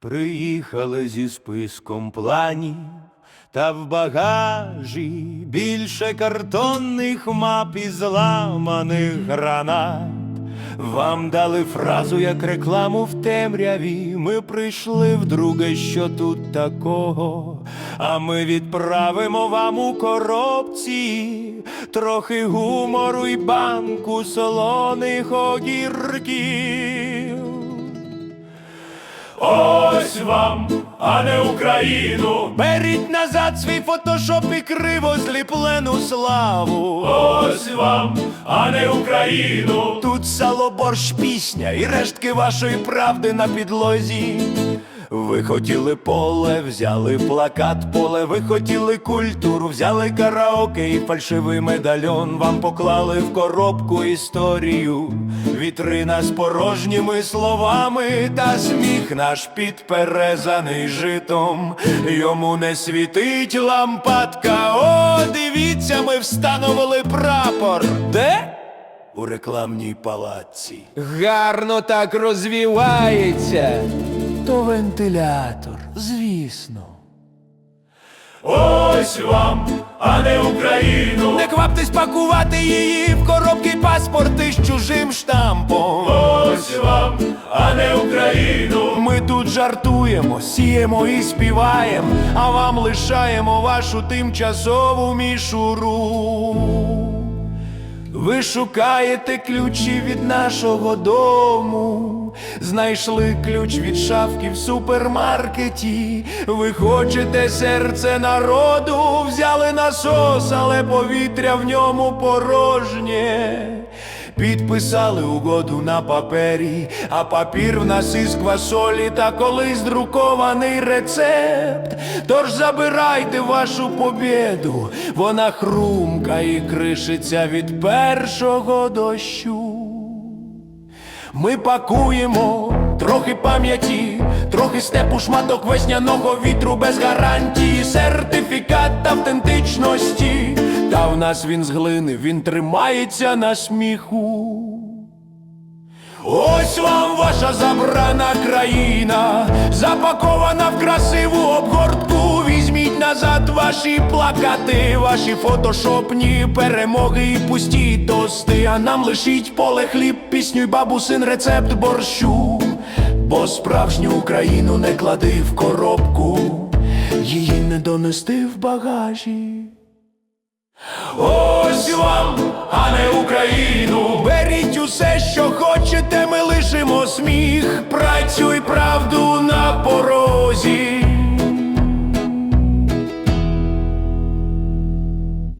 Приїхали зі списком планів, та в багажі більше картонних мап і зламаних гранат. Вам дали фразу як рекламу в темряві. Ми прийшли вдруге, що тут такого. А ми відправимо вам у коробці трохи гумору і банку солоних огірків. Ось вам, а не Україну. Беріть назад свій фотошоп і криво зліплену славу. Ось вам, а не Україну. Тут сало борщ пісня і рештки вашої правди на підлозі. Ви хотіли поле, взяли плакат поле, ви хотіли культуру, взяли караоке і фальшивий медальон. Вам поклали в коробку історію, вітрина з порожніми словами, та сміх наш підперезаний житом. Йому не світить лампадка. О, дивіться, ми встановили прапор. Де? У рекламній палаці. Гарно так розвівається. То вентилятор, звісно. Ось вам, а не Україну. Не кваптесь пакувати її в коробки паспорти з чужим штампом. Ось вам, а не Україну. Ми тут жартуємо, сіємо і співаємо, а вам лишаємо вашу тимчасову мішуру. Ви шукаєте ключі від нашого дому, знайшли ключ від шафки в супермаркеті. Ви хочете серце народу, взяли насос, але повітря в ньому порожнє. Підписали угоду на папері, а папір в нас із квасолі та колись друкований рецепт. Тож забирайте вашу побєду, вона хрумка і кришиться від першого дощу. Ми пакуємо трохи пам'яті, трохи степу шматок весняного вітру без гарантії, сертифікат автентичності. Та в нас він з глини, він тримається на сміху. Ось вам ваша забрана країна, запакована в красиву обгортку. Візьміть назад ваші плакати, ваші фотошопні перемоги і пусті тости. А нам лишіть поле хліб, пісню й бабусин рецепт борщу. Бо справжню Україну не клади в коробку, її не донести в багажі. Ось вам, а не Україну.